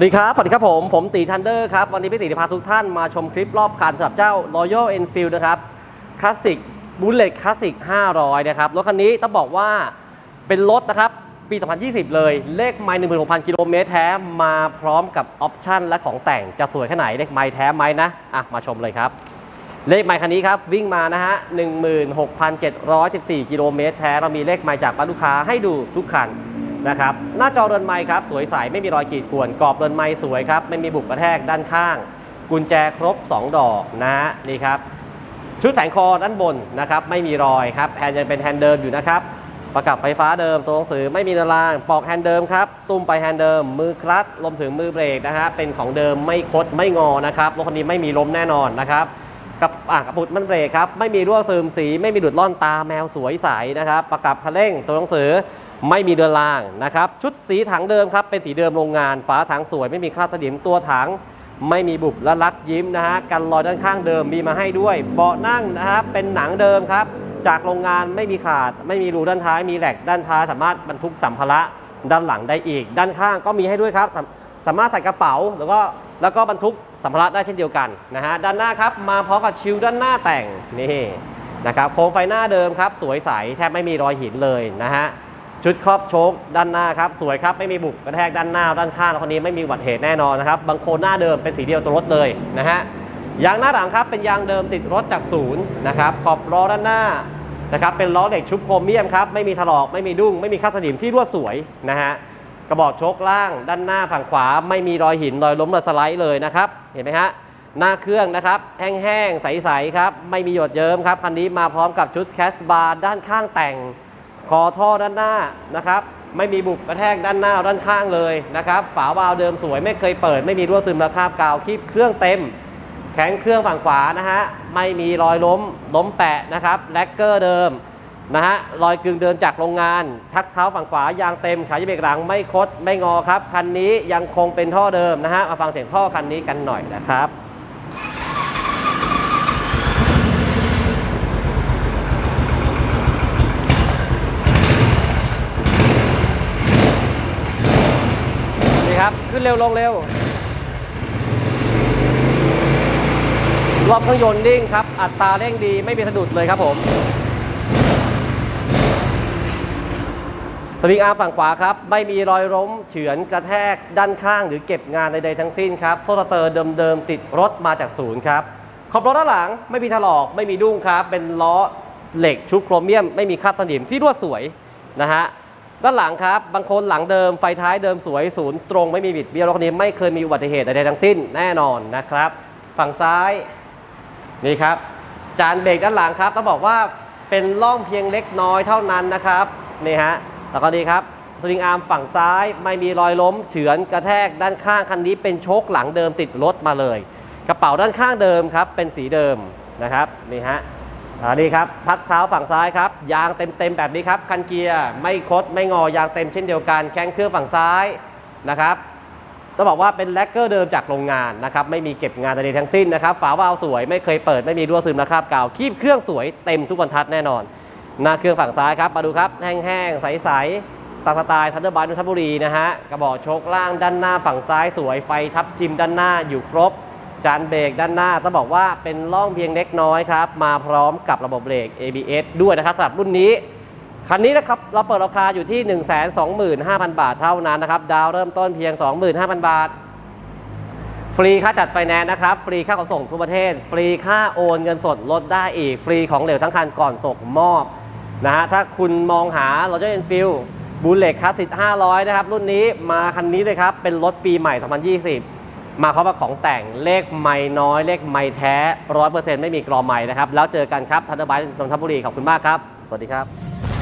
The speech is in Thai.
วัสดีครับ สวัสดีครับผม ผมตีทันเดอร์ครับ วันนี้พี่ตีจะพาทุกท่านมาชมคลิปรอบคันสำหรับเจ้า Royal Enfield นะครับคลาสสิกบูลเลตคลาสสิก500 นะครับ รถคันนี้ต้องบอกว่าเป็นรถนะครับ ปี 2020 เลย เลขไมล์16,000 กิโลเมตรแท้ มาพร้อมกับออปชั่นและของแต่งจะสวยแค่ไหน เลขไมล์แท้ไหมนะ อะ มาชมเลยครับ เลขไมล์คันนี้ครับ วิ่งมานะฮะ 16,714 กิโลเมตรแท้ เรามีเลขไมล์จากบ้านลูกค้าให้ดูทุกคัน นะครับหน้าจอเรือนไมล์ครับสวยใสไม่มีรอยขีดข่วนกรอบเรือนไมล์สวยครับไม่มีบุกกระแทกด้านข้าง กุญแจครบ 2 ดอกนะนี่ครับชุดแผงคอด้านบนนะครับไม่มีรอยครับแฮนด์ยังเป็นแฮนด์เดิมอยู่นะครับประกับไฟฟ้าเดิมตัวหนังสือไม่มีตารางปอกแฮนด์เดิมครับตุ้มไปแฮนด์เดิม มือคลัตช์รวมถึงมือเบรกนะฮะเป็นของเดิมไม่คดไม่งอนะครับรถคันนี้ไม่มีล้มแน่นอนนะครับกับอะกระปุกมันเบรกครับไม่มีรั่วซึมสี ไม่มีดุดล่อนตาแมวสวยใสนะครับประกับคันเร่งตัวหนังสือ ไม่มีเดือนล่างนะครับ ชุดสีถังเดิมครับ เป็นสีเดิมโรงงาน ฝาถังสวยไม่มีคราบสนิมตัวถัง ไม่มีบุบและลักยิ้มนะฮะกันรอยด้านข้างเดิมมีมาให้ด้วย เบาะนั่งนะครับเป็นหนังเดิมครับ จากโรงงานไม่มีขาด ไม่มีรูด้านท้าย มีแหลกด้านท้ายสามารถบรรทุกสัมภาระด้านหลังได้อีก ด้านข้างก็มีให้ด้วยครับ สามารถใส่กระเป๋าแล้วก็แล้วก็บรรทุกสัมภาระได้เช่นเดียวกันนะฮะด้านหน้าครับมาพร้อมกับชิลด้านหน้าแต่งนี่นะครับโคมไฟหน้าเดิมครับ สวยใสแทบไม่มีรอยหินเลยนะฮะ ชุดครอบโชคด้านหน้าครับสวยครับไม่มีบุกกระแทกด้านหน้าด้านข้างแล้วคนนี้ไม่มีอุบัติเหตุแน่นอนนะครับบางโคนหน้าเดิมเป็นสีเดียวตัวรถเลยนะฮะยางหน้าหลังครับเป็นยางเดิมติดรถจากศูนย์นะครับขอบล้อด้านหน้านะครับเป็นล้อเหล็กชุบโครเมียมครับไม่มีถลอกไม่มีดุ้งไม่มีคราสนิมที่รั่วสวยนะฮะกระบอกโชคล่างด้านหน้าฝั่งขวา ไม่มีรอยหินรอยล้มรอยสไลด์เลยนะครับเห็นไหมฮะหน้าเครื่องนะครับแห้งๆใสๆครับไม่มีหยดเยิ้มครับคันนี้มาพร้อมกับชุดแคสบาร์ด้านข้างแต่ง คอท่อด้านหน้านะครับ ไม่มีบุบกระแทกด้านหน้าด้านข้างเลยนะครับ ฝาวาล์วเดิมสวยไม่เคยเปิด ไม่มีรั่วซึมระคาบกาวคีบเครื่องเต็ม แข็งเครื่องฝั่งขวานะฮะไม่มีรอยล้มล้มแปะนะครับแลกเกอร์เดิมนะฮะรอยกึ่งเดินจากโรงงาน ทักเท้าฝั่งขวายางเต็มขายเบรกหลังไม่คดไม่งอครับคันนี้ยังคงเป็นท่อเดิมนะฮะมาฟังเสียงท่อคันนี้กันหน่อยนะครับ ครับ ขึ้นเร็วลงเร็ว รอบเครื่องยนต์นิ่งครับ อัตราเร่งดีไม่มีสะดุดเลยครับผมสวิงอาร์มฝั่งขวาครับ ไม่มีรอยล้มเฉือนกระแทกด้านข้างหรือเก็บงานใดๆทั้งสิ้นครับโซลเตอร์เดิมๆติดรถมาจากศูนย์ครับขอบรถด้านหลังไม่มีถลอกไม่มีดุ้งครับ เป็นล้อเหล็กชุบโครเมียม ไม่มีคราบสนิมที่รวดสวยนะฮะ ด้านหลังครับ บางคนหลังเดิมไฟท้ายเดิมสวยศูนย์ตรงไม่มีบิดเบี้ยวรถคันนี้ไม่เคยมีอุบัติเหตุใดๆทั้งสิ้นแน่นอนนะครับ ฝั่งซ้ายนี่ครับ จานเบรกด้านหลังครับต้องบอกว่าเป็นร่องเพียงเล็กน้อยเท่านั้นนะครับนี่ฮะแล้วก็ดีครับสลิงอาร์มฝั่งซ้ายไม่มีรอยล้ม เฉือนกระแทกด้านข้างคันนี้เป็นโชคหลังเดิมติดรถมาเลย กระเป๋าด้านข้างเดิมครับเป็นสีเดิมนะครับนี่ฮะ อ่านี่ครับพักเท้าฝั่งซ้ายครับ ยางเต็มๆแบบนี้ครับคันเกียร์ไม่คดไม่งอยางเต็มเช่นเดียวกันแข้งเครื่องฝั่งซ้ายนะครับต้องบอกว่าเป็นแลกเกอร์เดิมจากโรงงานนะครับไม่มีเก็บงานใดๆทั้งสิ้นนะครับฝาวาล์วสวยไม่เคยเปิดไม่มีรั่วซึมระคราบกาวคีบเครื่องสวยเต็มทุกบรรทัดแน่นอนหน้าเครื่องฝั่งซ้ายครับมาดูครับแห้งๆใสๆตามสไตล์ทันเดอร์บัลนนทบุรีนะฮะกระบอกโชคล่างด้านหน้าฝั่งซ้ายสวยไฟทับทิมด้านหน้าอยู่ครบ จานเบรกด้านหน้าต้องบอกว่าเป็นร่องเพียงเล็กน้อยครับ มาพร้อมกับระบบเบรก ABS ด้วยนะครับสำหรับรุ่นนี้ คันนี้นะครับเราเปิดราคาอยู่ที่ 125,000 บาทเท่านั้นนะครับ ดาวเริ่มต้นเพียง 25,000 บาท ฟรีค่าจัดไฟแนนซ์นะครับ ฟรีค่าขนส่งทั่วประเทศ ฟรีค่าโอนเงินสดลดได้อีก ฟรีของเหลวทั้งคันก่อนส่งมอบนะฮะถ้าคุณมองหา Roger Enfield บูลเล็กคลาสสิก500 นะครับ รุ่นนี้มาคันนี้เลยครับ เป็นรถปีใหม่ 2020 มาพร้อมกับของแต่งเลขไม่น้อย เลขไม่แท้100%ไม่มีกรอไม่นะครับ แล้วเจอกันครับทันเดอร์ไบต์นนทบุรีขอบคุณมากครับ สวัสดีครับ